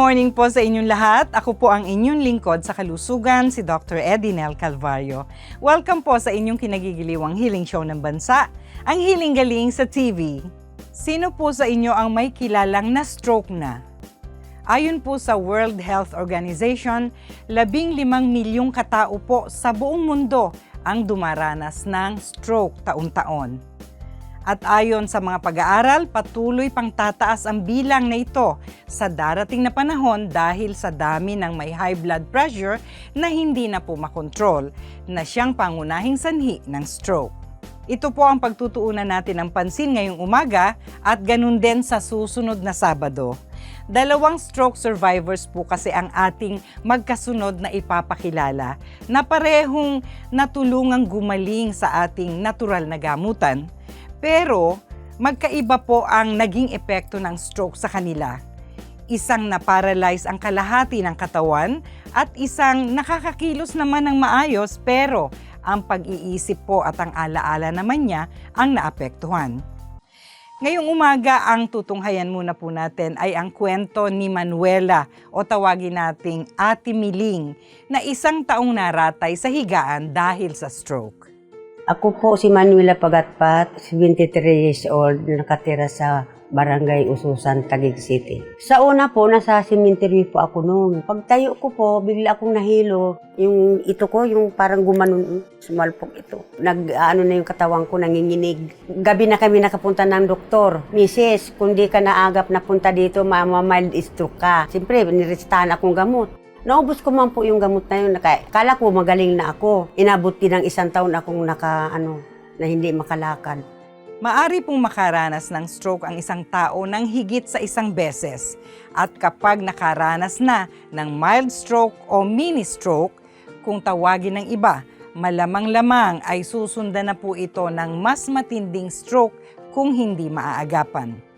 Morning po sa inyong lahat. Ako po ang inyong lingkod sa kalusugan, si Dr. Edinel Calvario. Welcome po sa inyong kinagigiliwang healing show ng bansa, ang Healing Galing sa TV. Sino po sa inyo ang may kilalang na stroke na? Ayon po sa World Health Organization, labing limang milyong katao po sa buong mundo ang dumaranas ng stroke taon-taon. At ayon sa mga pag-aaral, patuloy pang tataas ang bilang na ito sa darating na panahon dahil sa dami ng may high blood pressure na hindi na po makontrol na siyang pangunahing sanhi ng stroke. Ito po ang pagtutuunan natin ng pansin ngayong umaga at ganun din sa susunod na Sabado. Dalawang stroke survivors po kasi ang ating magkasunod na ipapakilala na parehong natulungang gumaling sa ating natural na gamutan pero magkaiba po ang naging epekto ng stroke sa kanila. Isang na-paralyze ang kalahati ng katawan at isang nakakakilos naman ng maayos pero ang pag-iisip po at ang alaala naman niya ang naapektuhan. Ngayong umaga, ang tutunghayan muna po natin ay ang kwento ni Manuela o tawagin nating Ate Miling na isang taong naratay sa higaan dahil sa stroke. Ako po si Manuela Pagatpat, 73 years old, nakatira sa Barangay Ususan, Taguig City. Sa una po, nasa cemetery po ako noon. Pagtayo ko po, bigla akong nahilo. Yung ito ko, yung parang gumanon, sumalpok ito. Nag, ano na yung katawan ko, nanginginig. Gabi na kami nakapunta ng doktor. Mrs., kung di ka naagap na punta dito, mama mild stroke ka. Siyempre, nirestahan akong gamot. Naubos ko man po yung gamot na yun. Kaya, kala ko magaling na ako. Inabot din ng isang taon akong naka, ano, na hindi makalakad. Maari pong makaranas ng stroke ang isang tao ng higit sa isang beses. At kapag nakaranas na ng mild stroke o mini stroke, kung tawagin ng iba, malamang-lamang ay susundan na po ito ng mas matinding stroke kung hindi maaagapan.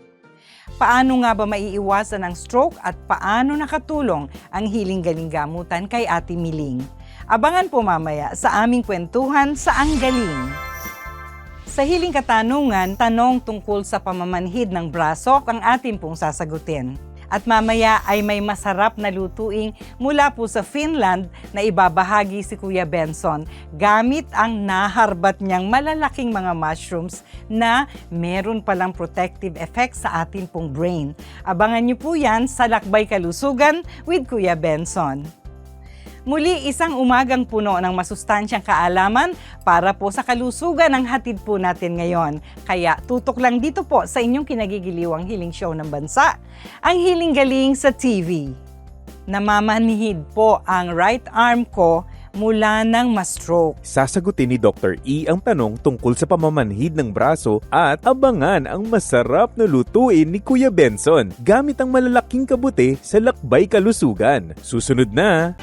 Paano nga ba maiiwasan ang stroke at paano nakatulong ang hiling galing gamutan kay Ate Miling? Abangan po mamaya sa aming kwentuhan sa Ang Galing. Sa hiling katanungan, tanong tungkol sa pamamanhid ng braso ang atin pong sasagutin. At mamaya ay may masarap na lutuing mula po sa Finland na ibabahagi si Kuya Benson gamit ang naharbat niyang malalaking mga mushrooms na meron palang protective effect sa atin pong brain. Abangan niyo po yan sa Lakbay Kalusugan with Kuya Benson. Muli, isang umagang puno ng masustansyang kaalaman para po sa kalusugan ang hatid po natin ngayon. Kaya tutok lang dito po sa inyong kinagigiliwang healing show ng bansa, ang Healing Galing sa TV. Namamanhid po ang right arm ko mula ng ma-stroke. Sasagutin ni Dr. E ang tanong tungkol sa pamamanhid ng braso at abangan ang masarap na lutuin ni Kuya Benson gamit ang malalaking kabuti sa lakbay kalusugan. Susunod na!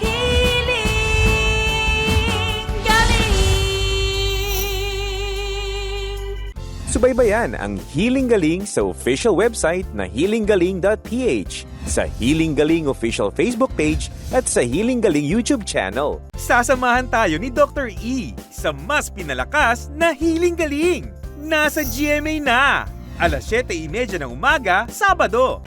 Subaybayan ang Healing Galing sa official website na healinggaling.ph, sa Healing Galing official Facebook page at sa Healing Galing YouTube channel. Sasamahan tayo ni Dr. E sa mas pinalakas na Healing Galing. Nasa GMA na! Alas 7.30 ng umaga, Sabado.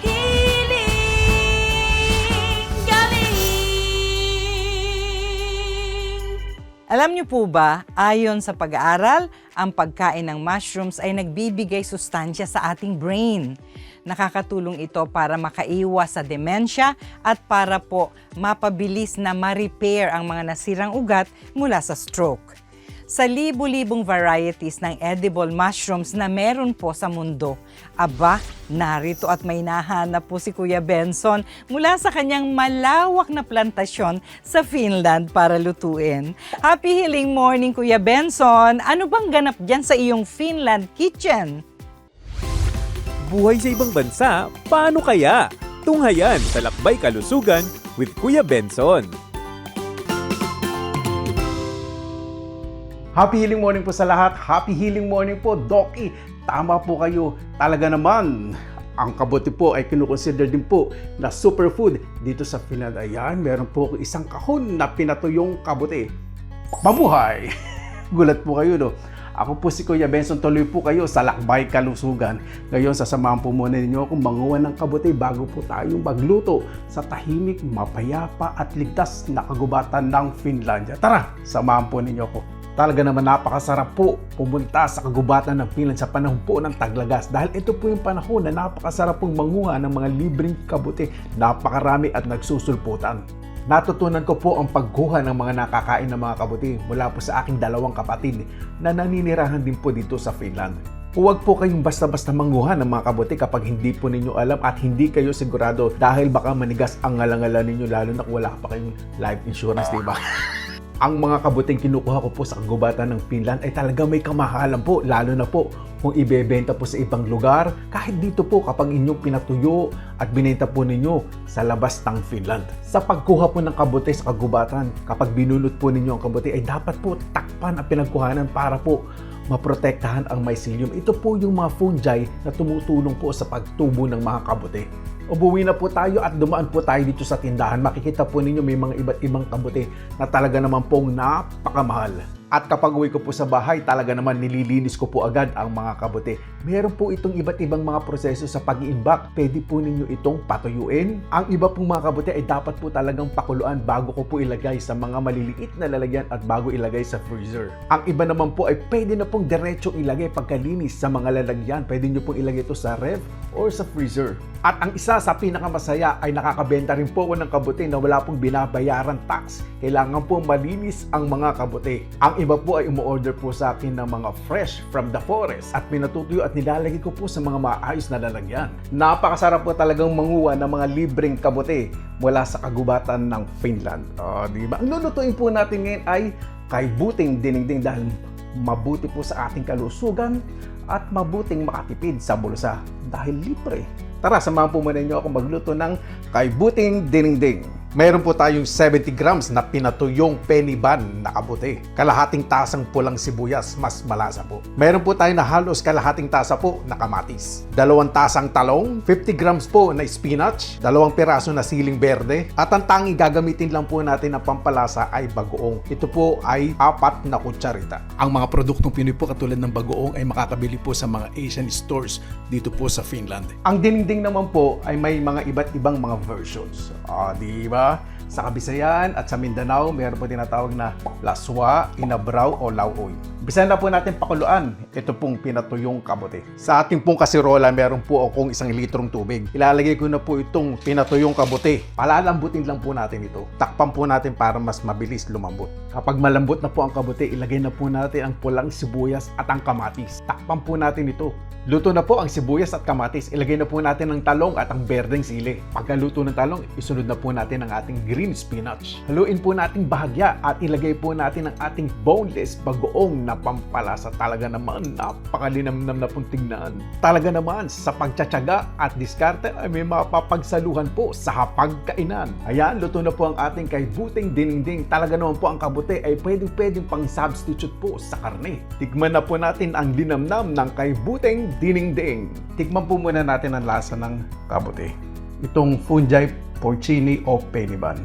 Alam niyo po ba, ayon sa pag-aaral, ang pagkain ng mushrooms ay nagbibigay sustansya sa ating brain. Nakakatulong ito para makaiwas sa demensya at para po mapabilis na ma-repair ang mga nasirang ugat mula sa stroke. Sa libu-libong varieties ng edible mushrooms na meron po sa mundo, aba, narito at may nahanap po si Kuya Benson mula sa kanyang malawak na plantasyon sa Finland para lutuin. Happy healing morning, Kuya Benson! Ano bang ganap dyan sa iyong Finland kitchen? Buhay sa ibang bansa, paano kaya? Tunghayan sa Lakbay Kalusugan with Kuya Benson. Happy healing morning po sa lahat. Happy healing morning po, Doc E. Tama po kayo. Talaga naman, ang kabote po ay kinukonsider din po na superfood dito sa Finland. Ayan, meron po isang kahon na pinatuyong kabote. Mabuhay! Gulat po kayo, no? Ako po si Kuya Benson, tuloy po kayo sa Lakbay Kalusugan. Ngayon, sasamahan po muna ninyo akong manguha ng kabuti bago po tayo magluto sa tahimik, mapayapa at ligtas na kagubatan ng Finlandia. Tara, samahan po ninyo ako. Talaga naman napakasarap po pumunta sa kagubatan ng Finland sa panahon po ng taglagas dahil ito po yung panahon na napakasarap pong manguha ng mga libreng kabuti. Napakarami at nagsusulputan. Natutunan ko po ang pagkuha ng mga nakakain ng mga kabuti mula po sa aking dalawang kapatid na naninirahan din po dito sa Finland. Huwag po kayong basta-basta manguha ng mga kabuti kapag hindi po ninyo alam at hindi kayo sigurado dahil baka manigas ang ngalangalan ninyo lalo na kung wala pa kayong life insurance, di ba? ang mga kabuting kinukuha ko po sa kagubatan ng Finland ay talaga may kamahalan po, lalo na po kung ibebenta po sa ibang lugar, kahit dito po kapag inyong pinatuyo at binenta po ninyo sa labas ng Finland. Sa pagkuha po ng kabuti sa kagubatan, kapag binunot po ninyo ang kabuti ay dapat po takpan ang pinagkuhanan para po maprotektahan ang mycelium. Ito po yung mga fungi na tumutulong po sa pagtubo ng mga kabuti. Umuwi na po tayo at dumaan po tayo dito sa tindahan. Makikita po ninyo may mga iba't ibang kabuti na talaga naman pong napakamahal. At kapag uwi ko po sa bahay, talaga naman nililinis ko po agad ang mga kabuti. Meron po itong iba't ibang mga proseso sa pag-iimbak. Pwede po ninyo itong patuyuin. Ang iba pong mga kabuti ay dapat po talagang pakuluan bago ko po ilagay sa mga maliliit na lalagyan at bago ilagay sa freezer. Ang iba naman po ay pwede na pong diretso ilagay pagkalinis sa mga lalagyan. Pwede nyo pong ilagay ito sa ref or sa freezer. At ang isa sa pinakamasaya ay nakakabenta rin po ako ng kabuti na wala pong binabayaran tax. Kailangan po malinis ang mga kabuti. Ang iba po ay umu-order po sa akin ng mga fresh from the forest at pinatutuyo at nilalagay ko po sa mga maayos na lalagyan. Napakasarap po talagang manguha ng mga libreng kabuti mula sa kagubatan ng Finland. O, di ba? Ang lulutuin po natin ngayon ay kay buting dinengdeng dahil mabuti po sa ating kalusugan at mabuting makatipid sa bulsa dahil libre. Tara, samahan po muna niyo ako magluto ng kay buting. Meron po tayong 70 grams na pinatuyong penny ban na kabuti. Kalahating tasang pulang sibuyas, mas malasa po. Meron po tayo na halos kalahating tasa po na kamatis. Dalawang tasang talong, 50 grams po na spinach, dalawang piraso na siling berde, at ang tanging gagamitin lang po natin na pampalasa ay bagoong. Ito po ay apat na kutsarita. Ang mga produktong Pinoy po katulad ng bagoong ay makakabili po sa mga Asian stores dito po sa Finland. Ang dinding naman po ay may mga iba't ibang mga versions. Ah, di ba? tá? Sa Kabisayan at sa Mindanao, meron po tinatawag na laswa, inabraw o lauoy. Bisa na po natin pakuluan. Ito pong pinatuyong kabote. Sa ating pong kasirola, meron po akong isang litrong tubig. Ilalagay ko na po itong pinatuyong kabote. Palalambutin lang po natin ito. Takpan po natin para mas mabilis lumambot. Kapag malambot na po ang kabote, ilagay na po natin ang pulang sibuyas at ang kamatis. Takpan po natin ito. Luto na po ang sibuyas at kamatis. Ilagay na po natin ang talong at ang berdeng sili. Pagkaluto ng talong, isunod na po natin ang ating green spinach. Haluin po natin bahagya at ilagay po natin ang ating boneless bagoong na pampalasa. Talaga naman, napakalinamnam na pong tignan. Talaga naman, sa pagtsatsaga at diskarte ay may mapapagsaluhan po sa hapagkainan. Ayan, luto na po ang ating kay buting dininding. Talaga naman po ang kabute ay pwedeng-pwedeng pang substitute po sa karne. Tikman na po natin ang linamnam ng kay buting dininding. Tikman po muna natin ang lasa ng kabute. Itong fungi porcini o peniban.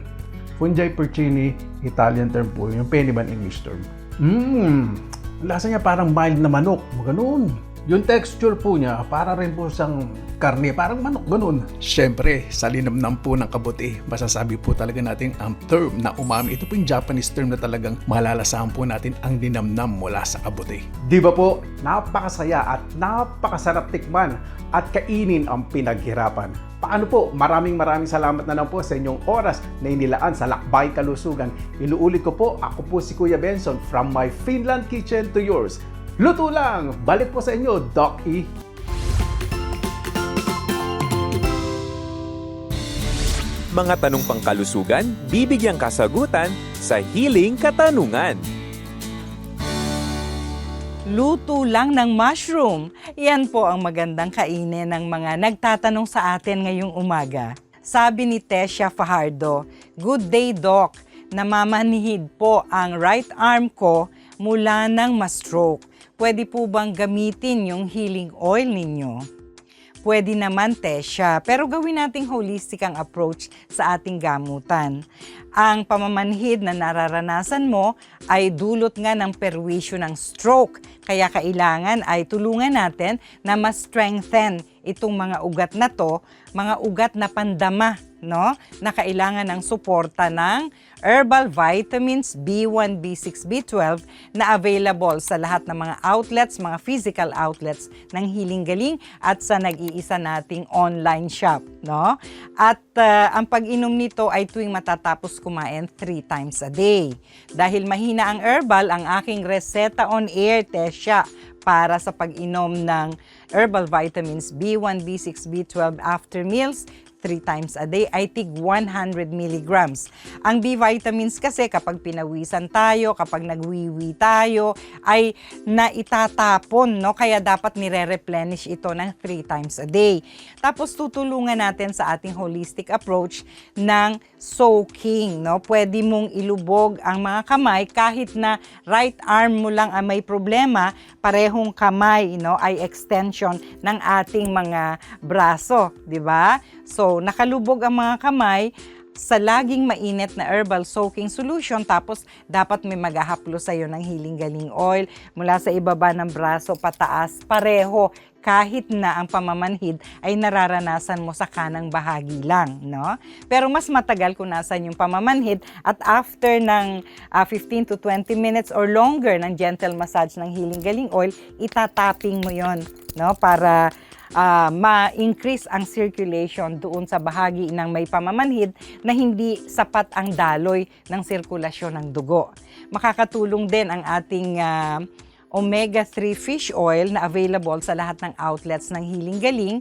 Fungi porcini, Italian term po, yung peniban English term. Mmm, lasa niya parang mild na manok, ganun. Yung texture po niya, para rin po siyang karne, parang manok, ganun. Siyempre, sa linamnam po ng kabuti, masasabi po talaga natin ang term na umami. Ito po yung Japanese term na talagang malalasahan po natin ang linamnam mula sa kabuti. Di ba po, napakasaya at napakasarap tikman at kainin ang pinaghirapan. Paano po? Maraming maraming salamat na lang po sa inyong oras na inilaan sa Lakbay Kalusugan. Inuulit ko po, ako po si Kuya Benson from my Finland kitchen to yours. Luto lang! Balik po sa inyo, Doc E. Mga tanong pangkalusugan, bibigyang kasagutan sa Healing Katanungan. Luto lang ng mushroom. Yan po ang magandang kainin ng mga nagtatanong sa atin ngayong umaga. Sabi ni Tesha Fajardo, Good day, Doc. Namamanhid po ang right arm ko mula ng ma-stroke. Pwede po bang gamitin yung healing oil ninyo? pwede naman tesya. Pero gawin nating holistic ang approach sa ating gamutan. Ang pamamanhid na nararanasan mo ay dulot nga ng perwisyo ng stroke. Kaya kailangan ay tulungan natin na mas strengthen itong mga ugat na to, mga ugat na pandama, no? Na kailangan ng suporta ng herbal vitamins B1, B6, B12 na available sa lahat ng mga outlets, mga physical outlets ng Healing Galing at sa nag-iisa nating online shop, no? At uh, ang pag-inom nito ay tuwing matatapos kumain three times a day. Dahil mahina ang herbal, ang aking reseta on air tesya para sa pag-inom ng herbal vitamins B1, B6, B12 after meals three times a day ay tig 100 milligrams. Ang B vitamins kasi kapag pinawisan tayo, kapag nagwiwi tayo, ay naitatapon, no? Kaya dapat nire-replenish ito ng three times a day. Tapos tutulungan natin sa ating holistic approach ng soaking, no? Pwede mong ilubog ang mga kamay kahit na right arm mo lang ang may problema, parehong kamay, no, ay extension ng ating mga braso, di ba? So, nakalubog ang mga kamay sa laging mainit na herbal soaking solution tapos dapat may maghahaplo sa iyo ng healing galing oil mula sa ibaba ng braso pataas pareho kahit na ang pamamanhid ay nararanasan mo sa kanang bahagi lang, no? Pero mas matagal kung nasan yung pamamanhid at after ng ah, 15 to 20 minutes or longer ng gentle massage ng healing galing oil, itatapping mo yon, no? Para ah, ma-increase ang circulation doon sa bahagi ng may pamamanhid na hindi sapat ang daloy ng sirkulasyon ng dugo. Makakatulong din ang ating ah, omega-3 fish oil na available sa lahat ng outlets ng Healing Galing.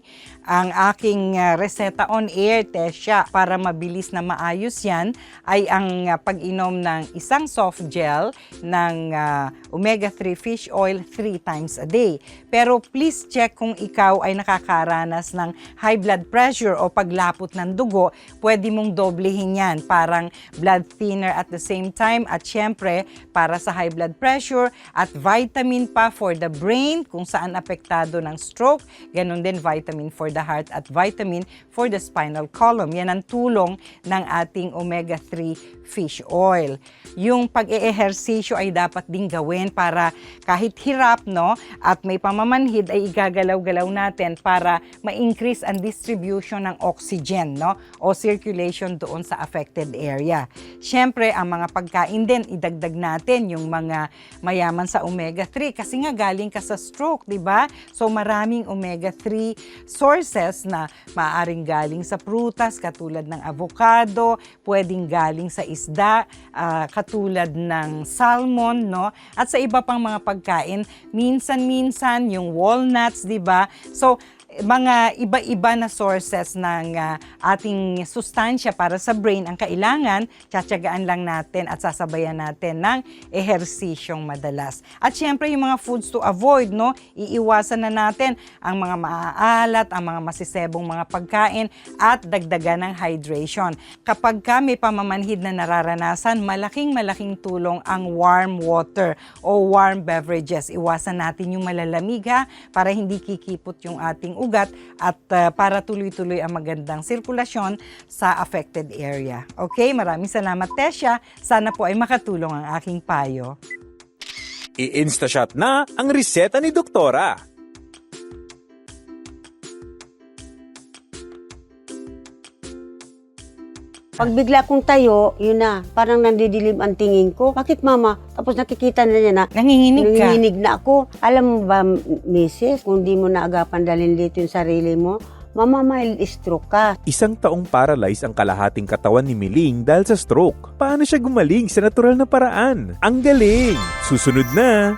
Ang aking ah, reseta on air, Tesha, para mabilis na maayos yan, ay ang ah, pag-inom ng isang soft gel ng ah, omega-3 fish oil three times a day. Pero please check kung ikaw ay nakakaranas ng high blood pressure o paglapot ng dugo, pwede mong doblehin yan. Parang blood thinner at the same time at syempre para sa high blood pressure at vitamin pa for the brain kung saan apektado ng stroke, ganun din vitamin for the heart at vitamin for the spinal column. Yan ang tulong ng ating omega-3 fish oil. Yung pag-eehersisyo ay dapat din gawin para kahit hirap no at may pamamanhid ay igagalaw-galaw natin para ma-increase ang distribution ng oxygen no o circulation doon sa affected area. Siyempre, ang mga pagkain din idagdag natin yung mga mayaman sa omega-3 kasi nga galing ka sa stroke, 'di ba? So maraming omega-3 sources na maaring galing sa prutas katulad ng avocado, pwedeng galing sa isda ah, katulad ng salmon, no? At sa iba pang mga pagkain, minsan-minsan yung walnuts, 'di ba? So mga iba-iba na sources ng ah, ating sustansya para sa brain ang kailangan, tsatsagaan lang natin at sasabayan natin ng ehersisyong madalas. At syempre yung mga foods to avoid, no? Iiwasan na natin ang mga maaalat, ang mga masisebong mga pagkain at dagdagan ng hydration. Kapag ka may pamamanhid na nararanasan, malaking malaking tulong ang warm water o warm beverages. Iwasan natin yung malalamig ha, para hindi kikipot yung ating ugat at uh, para tuloy-tuloy ang magandang sirkulasyon sa affected area. Okay, maraming salamat Tesha. Sana po ay makatulong ang aking payo. I-instashot na ang reseta ni Doktora. Pag bigla kong tayo, yun na, parang nandidilim ang tingin ko. Bakit mama? Tapos nakikita na niya na, Nanginginig ka. nanginginig na ako. Alam mo ba, misis, kung di mo naagapan dalhin dito yung sarili mo, mama, mild stroke ka. Isang taong paralyze ang kalahating katawan ni Miling dahil sa stroke. Paano siya gumaling sa natural na paraan? Ang galing! Susunod na!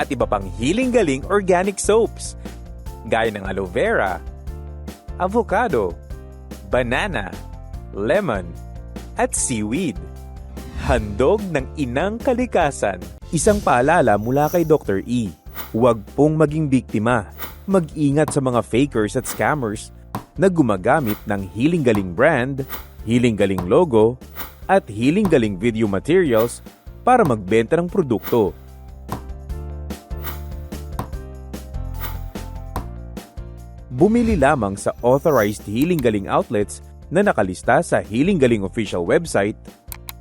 at iba pang Healing Galing Organic Soaps gaya ng aloe vera, avocado, banana, lemon, at seaweed. Handog ng inang kalikasan. Isang paalala mula kay Dr. E. Huwag pong maging biktima. Mag-ingat sa mga fakers at scammers na gumagamit ng Healing Galing brand, Healing Galing logo, at Healing Galing video materials para magbenta ng produkto. Bumili lamang sa authorized Healing Galing outlets na nakalista sa Healing Galing official website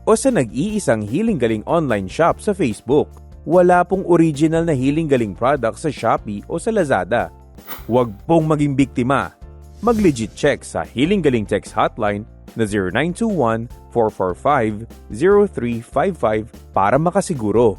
o sa nag-iisang Healing Galing online shop sa Facebook. Wala pong original na Healing Galing product sa Shopee o sa Lazada. Huwag pong maging biktima. Mag-legit check sa Healing Galing text hotline na 0921-445-0355 para makasiguro.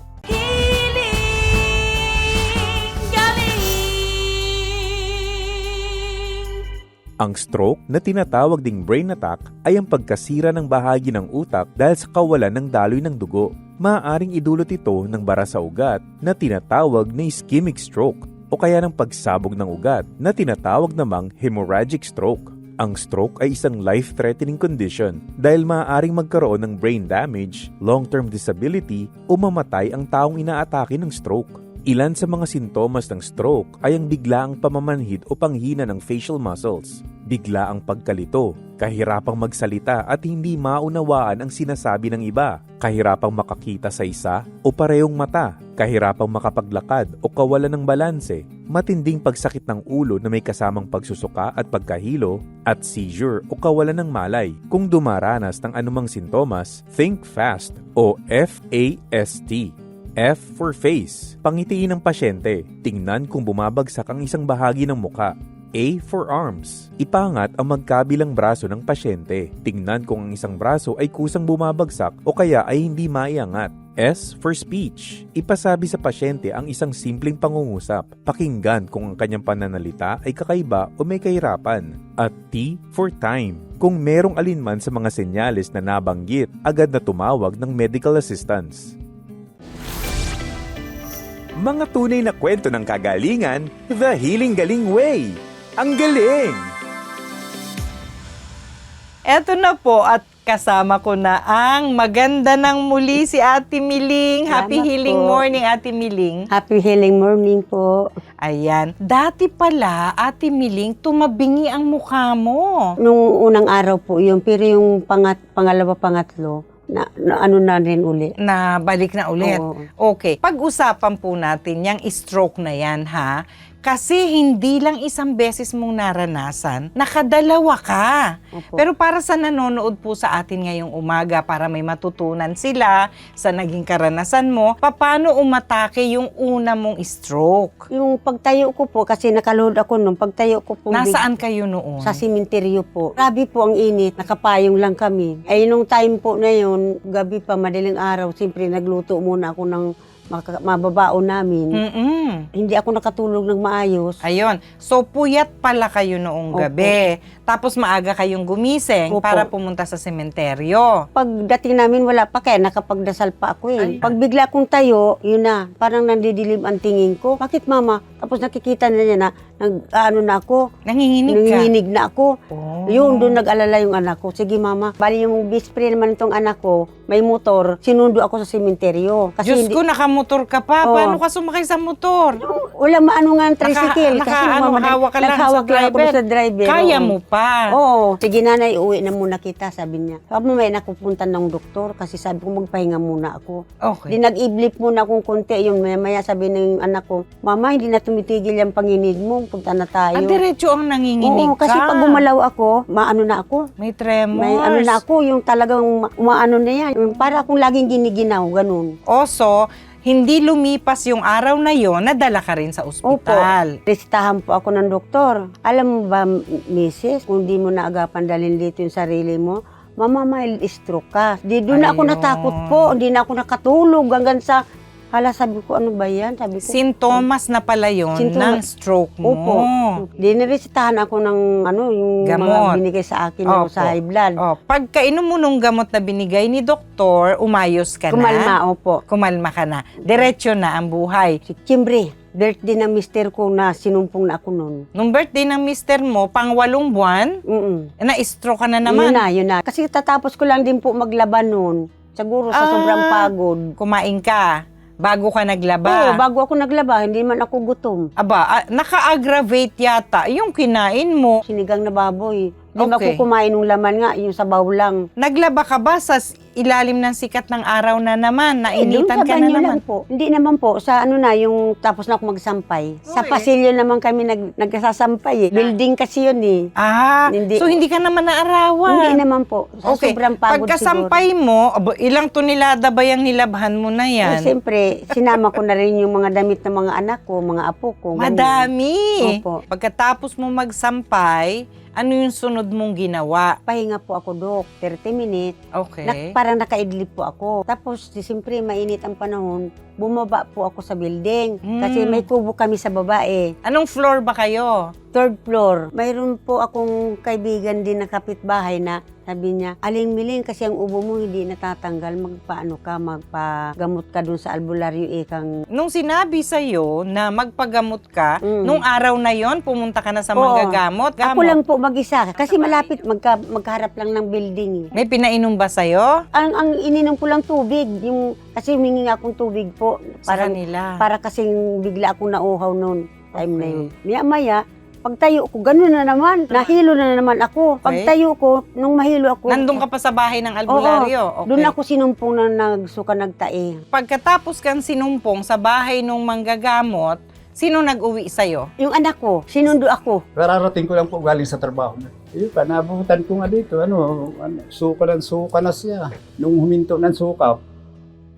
Ang stroke na tinatawag ding brain attack ay ang pagkasira ng bahagi ng utak dahil sa kawalan ng daloy ng dugo. Maaaring idulot ito ng bara sa ugat na tinatawag na ischemic stroke o kaya ng pagsabog ng ugat na tinatawag namang hemorrhagic stroke. Ang stroke ay isang life-threatening condition dahil maaaring magkaroon ng brain damage, long-term disability o mamatay ang taong inaatake ng stroke. Ilan sa mga sintomas ng stroke ay ang biglaang pamamanhid o panghina ng facial muscles, biglaang pagkalito, kahirapang magsalita at hindi maunawaan ang sinasabi ng iba, kahirapang makakita sa isa o parehong mata, kahirapang makapaglakad o kawalan ng balanse, matinding pagsakit ng ulo na may kasamang pagsusuka at pagkahilo, at seizure o kawalan ng malay. Kung dumaranas ng anumang sintomas, think fast o FAST. F for face. Pangitiin ng pasyente. Tingnan kung bumabagsak ang isang bahagi ng muka. A for arms. Ipangat ang magkabilang braso ng pasyente. Tingnan kung ang isang braso ay kusang bumabagsak o kaya ay hindi maiangat. S for speech. Ipasabi sa pasyente ang isang simpleng pangungusap. Pakinggan kung ang kanyang pananalita ay kakaiba o may kahirapan. At T for time. Kung merong alinman sa mga senyales na nabanggit, agad na tumawag ng medical assistance. Mga tunay na kwento ng kagalingan, The Healing Galing Way. Ang galing! Eto na po at kasama ko na ang maganda ng muli si Ate Miling. Happy Salamat healing po. morning, Ate Miling. Happy healing morning po. Ayan. Dati pala, Ate Miling, tumabingi ang mukha mo. Nung unang araw po yun, pero yung pangat, pangalawa, pangatlo, na, na ano na rin uli. Na balik na ulit. Oo. Okay. Pag-usapan po natin yung stroke na yan, ha? Kasi hindi lang isang beses mong naranasan, nakadalawa ka. Opo. Pero para sa nanonood po sa atin ngayong umaga, para may matutunan sila sa naging karanasan mo, paano umatake yung una mong stroke? Yung pagtayo ko po, kasi nakaload ako nung pagtayo ko po. big- Nasaan kayo noon? Sa simenteryo po. Grabe po ang init, nakapayong lang kami. Ay nung time po na yun, gabi pa, madaling araw, siyempre nagluto muna ako ng mababaon namin. Mm-mm. Hindi ako nakatulog ng maayos. Ayun. So, puyat pala kayo noong Opo. gabi. Tapos maaga kayong gumising Opo. para pumunta sa sementeryo. Pagdating namin, wala pa kaya nakapagdasal pa ako eh. Ay. Pag bigla kong tayo, yun na, parang nandidilim ang tingin ko. Bakit mama? Tapos nakikita na niya na, nag, ano na ako, Nanginginig ka. nanginginig na ako. Oh. Yun, doon nag-alala yung anak ko. Sige mama, bali yung best friend naman itong anak ko, may motor, sinundo ako sa sementeryo. Kasi Diyos hindi, ko, nakamotor ka pa. Oo. Paano ka sumakay sa motor? wala maano nga ang tricycle. Naka- kasi naka- ano, hawak ka lang sa lang ako driver. sa driver. Kaya mo pa. Oo. Sige nanay, uwi na muna kita, sabi niya. Sabi mo, may nakupunta ng doktor kasi sabi ko magpahinga muna ako. Okay. Di nag-iblip muna akong konti. Yung maya, maya sabi ng anak ko, Mama, hindi na tumitigil yung panginig mo. Punta na tayo. Ah, diretso ang nanginginig Oo, kasi ka. pag gumalaw ako, maano na ako. May tremors. May ano na ako, yung talagang ma- umaano na yan. Yung Para akong laging giniginaw, ganun. Also, hindi lumipas yung araw na yon, nadala ka rin sa Opo. ospital. Resitahan po ako ng doktor. Alam mo ba, Mrs., kung di mo naagapan dalhin dito yung sarili mo, Mama, may stroke ka. Di doon na ako natakot po. Hindi na ako nakatulog hanggang sa Hala, sabi ko, ano ba yan? Sabi ko, Sintomas na pala yun ng Sintoma- stroke mo. Opo. Diniresitahan ako ng ano, yung Gamot. mga binigay sa akin Opo. sa high blood. Oh, pagkainom mo nung gamot na binigay ni doktor, umayos ka na. Kumalma, opo. Kumalma ka na. Diretso na ang buhay. Si Chimbre, birthday ng mister ko na sinumpong na ako noon. Nung birthday ng mister mo, pang walong buwan, Mm na-stroke ka na Yun naman. na, yun na. Kasi tatapos ko lang din po maglaban noon. Siguro sa Ah. sobrang pagod. Kumain ka bago ka Oo, naglaba. bago ako naglaba, hindi man ako gutom. Aba, ah, naka-aggravate yata yung kinain mo. Sinigang na baboy. Di Okay. ako kumain ng laman nga, yung sabaw lang. Naglaba ka ba sa ilalim ng sikat ng araw na naman? Eh, Nainitan sa ka na naman? po. Hindi naman po, sa ano na, yung tapos na ako magsampay. Sa Okay. pasilyo naman kami nag, nagsasampay eh. Building kasi yun eh. Ah, Hindi. so hindi ka naman naarawan. Hindi naman po. Sa Okay, sobrang pagod pagkasampay mo, abo, ilang tonelada ba yung nilabhan mo na siguro. Eh, yan? siyempre, sinama ko na rin yung mga damit ng mga anak ko, mga apo ko. ganyan. Madami. Opo. Pagkatapos mo magsampay, ano yung sunod mong ginawa? Pahinga po ako, Dok. 30 minutes. Okay. Nak- parang nakaidlip po ako. Tapos, di siyempre, mainit ang panahon. Bumaba po ako sa building. Mm. Kasi may tubo kami sa babae. Anong floor ba kayo? Third floor. Mayroon po akong kaibigan din na kapitbahay na sabi niya, aling miling kasi ang ubo mo hindi natatanggal. Magpaano ka, magpagamot ka dun sa albularyo ikang... Nung sinabi sa'yo na magpagamot ka, Mm. nung araw na yon pumunta ka na sa Oo. manggagamot. Ako lang po mag-isa. Kasi malapit, magka, magkaharap lang ng building. eh. May pinainom ba sa'yo? Ang, ang ininom ko lang tubig. Yung, kasi humingi nga akong tubig po. Sa Parang, kanila. para kasing bigla akong nauhaw noon. Time na yun. Maya-maya, pagtayo ko, ganun na naman. Nahilo na naman ako. Okay. Pagtayo ko, nung mahilo ako, Nandun ka pa sa bahay ng albularyo. Okay. doon ako sinumpong na nagsuka nagtae. Pagkatapos kang sinumpong sa bahay nung manggagamot, sino nag-uwi sa'yo? Yung anak ko, sinundo ako. Kararating ko lang po galing sa trabaho. Ayun pa, nabutan ko nga dito, ano, ano suka ng suka na siya. Nung huminto ng suka,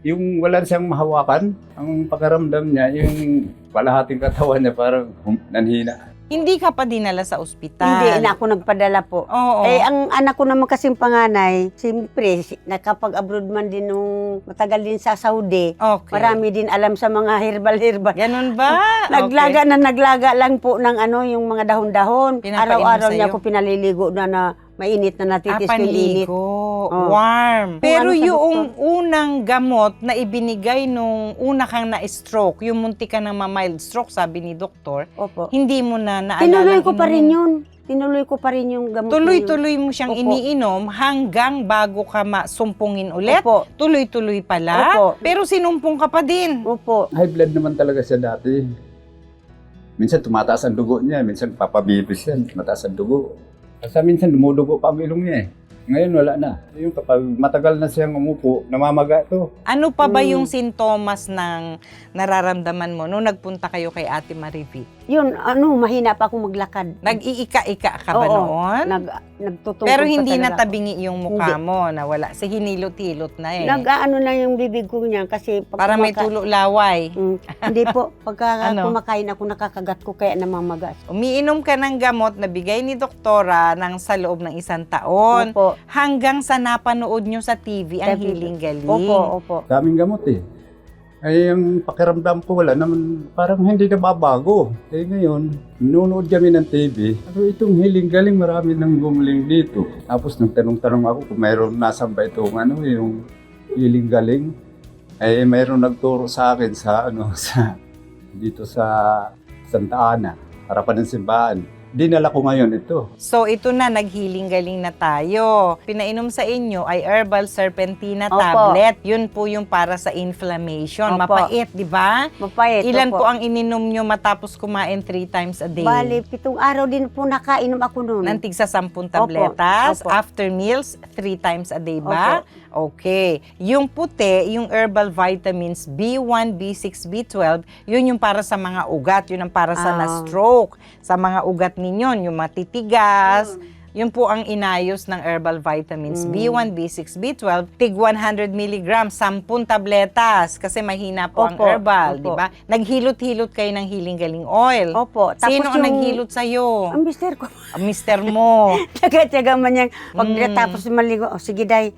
yung wala siyang mahawakan, ang pakaramdam niya, yung palahating katawan niya parang hum- nanhina. Hindi ka pa dinala sa ospital. Hindi na ako nagpadala po. Oo. Eh, ang anak ko naman kasing panganay, siyempre, si- nakapag-abroad man din nung matagal din sa Saudi. okay. Marami din alam sa mga herbal-herbal. Ganun ba? Naglaga na naglaga lang po ng ano, yung mga dahon-dahon. Araw-araw niya ako pinaliligo na na mainit na Okay. Ah, natitis ko yung init. Oh. Warm. Pero ano yung unang gamot na ibinigay nung una kang na-stroke, yung munti ka ng ma-mild stroke, sabi ni doktor, Opo. hindi mo na naalala. Tinuloy ko pa rin yun. Tinuloy ko pa rin yung gamot. Tuloy-tuloy mo siyang Opo. iniinom hanggang bago ka masumpungin ulit. Opo. Tuloy-tuloy pala. Opo. Pero sinumpong ka pa din. Opo. High blood naman talaga siya dati. Minsan tumataas ang dugo niya, minsan papabibis yan, mataas ang dugo. Kasi minsan dumudugo pa ang ilong niya eh. Ngayon wala na. Yung kapag matagal na siyang umupo, namamaga to. Ano pa ba Mm. yung sintomas ng nararamdaman mo nung nagpunta kayo kay Ate Marivi? Yun, ano, mahina pa akong maglakad. Nag-iika-ika ka ba Oo. noon? Nag, nagtutungkol Pero hindi talaga ako. natabingi yung mukha mo na wala. Si hinilot-hilot na eh. Nag-ano na yung bibig ko niya kasi pag Para may kumaka- tulo laway. Mm, hindi po. Pagka Ano? kumakain ako, nakakagat ko kaya namamagas. Umiinom ka ng gamot na bigay ni doktora ng sa loob ng isang taon. Opo. Hanggang sa napanood nyo sa TV ang TV. Hiling Galing. Opo, opo. daming gamot eh. Ay, yung pakiramdam ko wala naman, parang hindi na babago. Eh ngayon, nunood kami ng TV. Pero itong hiling galing, marami nang gumaling dito. Tapos nagtanong-tanong ako kung mayroon nasan ba itong ano, yung hiling galing. Eh, mayroon nagturo sa akin sa ano, sa dito sa Santa Ana, harapan ng simbahan. Dinala ko ngayon ito. So ito na, naghiling galing na tayo. Pinainom sa inyo ay herbal serpentina Opo. tablet. Yun po yung para sa inflammation. Opo. Mapait, di ba? Mapait. Ilan opo. po ang ininom nyo matapos kumain three times a day? Bali, pitong araw din po nakainom ako noon. ng tigsa 10 tabletas. Opo. After meals, three times a day ba? Okay. Yung puti, yung herbal vitamins B1, B6, B12, yun yung para sa mga ugat. Yun ang para sa Ah. na-stroke. Sa mga ugat ninyo, yung matitigas, Yun po ang inayos ng herbal vitamins B1, B6, B12, tig 100 mg, 10 tabletas kasi mahina po ang Opo, herbal, opo. di ba? Naghilot-hilot kayo ng healing galing oil. Opo. Tapos Sino ang yung- naghilot sa'yo? Ang mister ko. Ang mister mo. Taga-taga man yan. Pag Mm. tapos maligo, oh, sige day.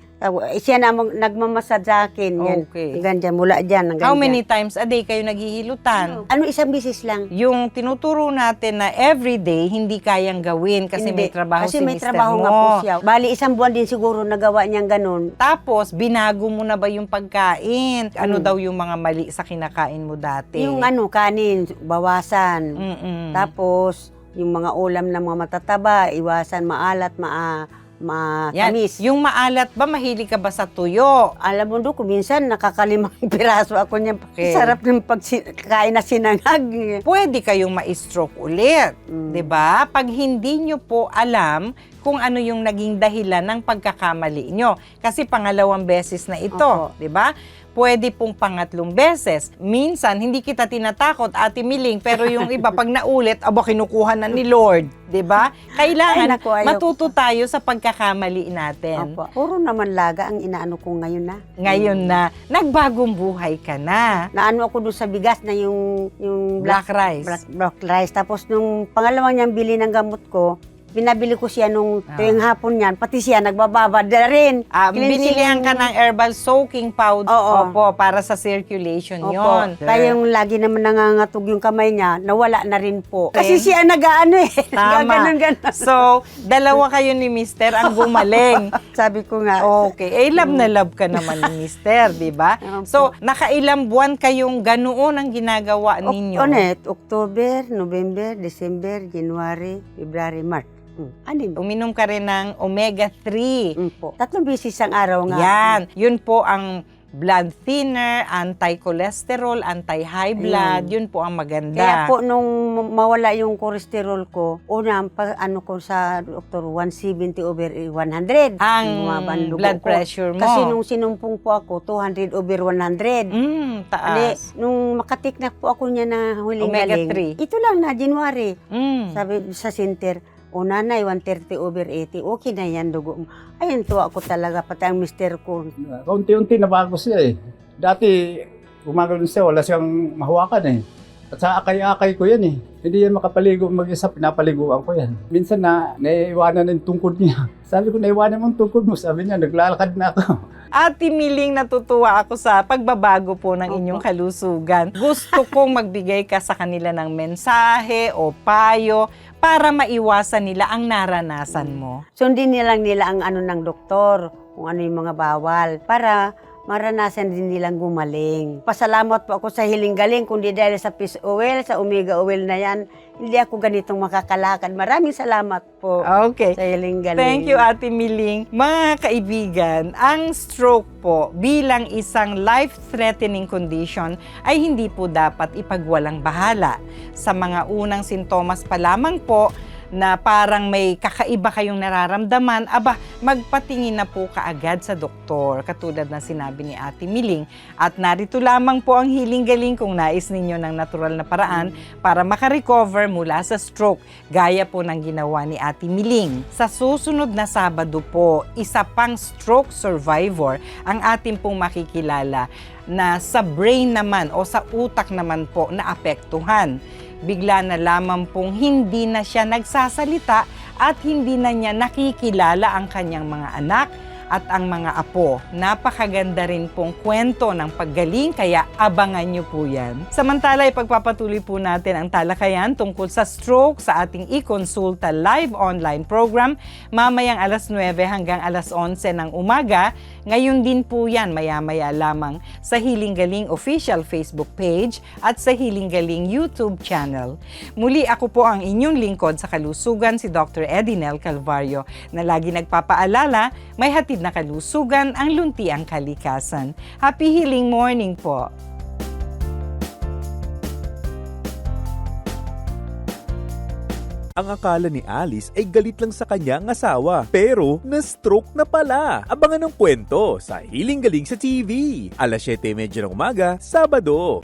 Siya na mag, nagmamasad sa akin. Yan. Okay. Hanggang dyan, mula dyan. hanggang How dyan. many times a day kayo naghihilutan? Ano, isang bisis lang. Yung tinuturo natin na everyday, hindi kayang gawin kasi may Hindi. trabaho Kasi si may mister trabaho mo. nga po siya. Bali, isang buwan din siguro nagawa niyang ganun. Tapos, binago mo na ba yung pagkain? Ano daw yung mga mali sa kinakain mo dati? Yung ano, kanin, bawasan. Mm-mm. Tapos, yung mga ulam na mga matataba, iwasan maalat, maa, Yan. matamis. Yung maalat ba, mahilig ka ba sa tuyo? Alam mo do, kung minsan nakakalimang piraso ako niyan. Okay. Sarap ng pagkain na sinangag. Pwede kayong ma-stroke ulit. Mm. ba? Pag hindi nyo po alam kung ano yung naging dahilan ng pagkakamali nyo. Kasi pangalawang beses na ito. 'di ba? Pwede pong pangatlong beses. Minsan, hindi kita tinatakot, Ate Miling, pero yung iba, pag naulit, aba, kinukuha na ni Lord. ba? Kailangan Ay, naku, ayaw matuto tayo sa pagkakamali natin. Opo. Puro naman laga ang inaano ko ngayon na. Ngayon na, nagbagong buhay ka na. Naano ako doon sa bigas na yung yung Black rice. black, black rice. Tapos nung pangalawang niyang bili ng gamot ko, pinabili ko siya nung Ah. tuwing hapon niyan, pati siya nagbababad na rin. Ah, binilihan ka ng herbal soaking powder. Oo. Opo, para sa circulation Opo. yon. Kaya yung lagi naman nangangatog yung kamay niya, nawala na rin po. Kasi siya nag-ano eh. Tama. So, dalawa kayo ni Mister ang gumaling. Sabi ko nga, Okay. Eh, love na love ka naman ni Mister, di ba? So, nakailang buwan kayong ganoon ang ginagawa ninyo? Onet, October, November, December, January, February, March. Hmm. Anim. Uminom ka rin ng omega-3. Mm po. Tatlong bisis ang araw nga. Yan. Yun po ang blood thinner, anti-cholesterol, anti-high blood. Yun po ang maganda. Kaya po nung mawala yung cholesterol ko, una pa, ano ko sa doktor 170 over 100. Ang ang blood ko. pressure mo. Kasi nung sinumpong po ako 200 over 100. Mm, Ali, taas. nung makatik na po ako niya na huling Omega galing. 3. Ito lang na January. Mm. Sabi sa center, o nanay, 130 over 80, okay na yan dugo mo. Ayun, tuwa ko talaga, pati ang mister ko. Kaunti-unti na bago siya eh. Dati, gumagano siya, wala siyang mahawakan eh. At sa akay-akay ko yan eh. Hindi yan makapaligo mag-isa, pinapaliguan ko yan. Minsan na, naiiwanan ng tungkod niya. Sabi ko, naiwanan mo ang tungkod mo. Sabi niya, naglalakad na ako. Ate Miling, natutuwa ako sa pagbabago po ng inyong kalusugan. Gusto kong magbigay ka sa kanila ng mensahe o payo para maiwasan nila ang naranasan mo. Sundin nilang nila ang ano ng doktor, kung ano yung mga bawal, para maranasan din nilang gumaling. Pasalamat po ako sa hiling galing, kundi dahil sa fish oil, sa omega oil na yan, hindi ako ganitong makakalakad. Maraming salamat po Okay. sa hiling galing. Thank you, Ate Miling. Mga kaibigan, ang stroke po bilang isang life-threatening condition ay hindi po dapat ipagwalang bahala. Sa mga unang sintomas pa lamang po, na parang may kakaiba kayong nararamdaman, aba, magpatingin na po kaagad sa doktor, katulad ng sinabi ni Ate Miling. At narito lamang po ang healing galing kung nais ninyo ng natural na paraan para makarecover mula sa stroke, gaya po ng ginawa ni Ate Miling. Sa susunod na Sabado po, isa pang stroke survivor ang ating pong makikilala na sa brain naman o sa utak naman po na apektuhan bigla na lamang pong hindi na siya nagsasalita at hindi na niya nakikilala ang kanyang mga anak at ang mga apo. Napakaganda rin pong kwento ng paggaling kaya abangan niyo po yan. Samantala, ipagpapatuloy po natin ang talakayan tungkol sa stroke sa ating e-consulta live online program mamayang alas 9 hanggang alas 11 ng umaga. Ngayon din po yan maya-maya lamang sa Hiling Galing official Facebook page at sa Hiling Galing YouTube channel. Muli ako po ang inyong lingkod sa kalusugan si Dr. Edinel Calvario na lagi nagpapaalala may hatid na kalusugan ang lunti ang kalikasan. Happy healing morning po! Ang akala ni Alice ay galit lang sa kanyang asawa. Pero, na-stroke na pala. Abangan ng kwento sa Hiling Galing sa TV. Alas 7.30 ng umaga, Sabado.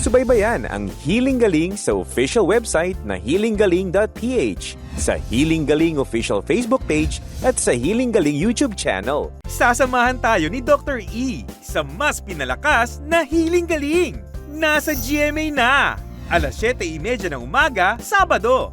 Subaybayan ang Healing Galing sa official website na healinggaling.ph, sa Healing Galing official Facebook page at sa Healing Galing YouTube channel. Sasamahan tayo ni Dr. E sa mas pinalakas na Healing Galing. Nasa GMA na! Alas 7.30 ng umaga, Sabado.